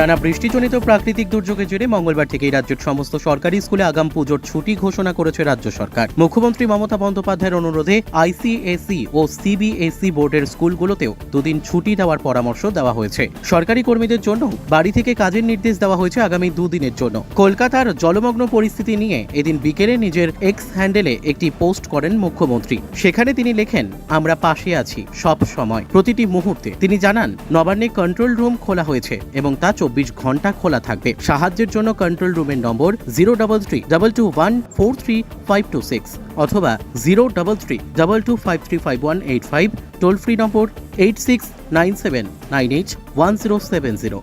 টানা বৃষ্টিজনিত প্রাকৃতিক দুর্যোগের জেরে মঙ্গলবার থেকেই রাজ্যের সমস্ত সরকারি স্কুলে আগাম পুজোর ছুটি ঘোষণা করেছে রাজ্য সরকার। মুখ্যমন্ত্রী মমতা বন্দ্যোপাধ্যায়ের অনুরোধে আইসিএসই ও সিবিএসই বোর্ডের স্কুলগুলোতেও দুদিন ছুটি দেওয়ার পরামর্শ দেওয়া হয়েছে। সরকারি কর্মীদের জন্য বাড়ি থেকে কাজের নির্দেশ দেওয়া হয়েছে আগামী দুদিনের জন্য। কলকাতার জলমগ্ন পরিস্থিতি নিয়ে এদিন বিকেলে নিজের এক্স হ্যান্ডেলে একটি পোস্ট করেন মুখ্যমন্ত্রী। সেখানে তিনি লেখেন, আমরা পাশে আছি সব সময়। প্রতিটি মুহূর্তে তিনি জানান, নবান্নে কন্ট্রোল রুম খোলা হয়েছে এবং তা চব্বিশ ঘণ্টা খোলা থাকবে। সাহায্যের জন্য কন্ট্রোল রুমের number zero double three double two one four three five two six অথবা zero double three double two five three five one eight five toll free number eight six nine seven nine eight one zero seven zero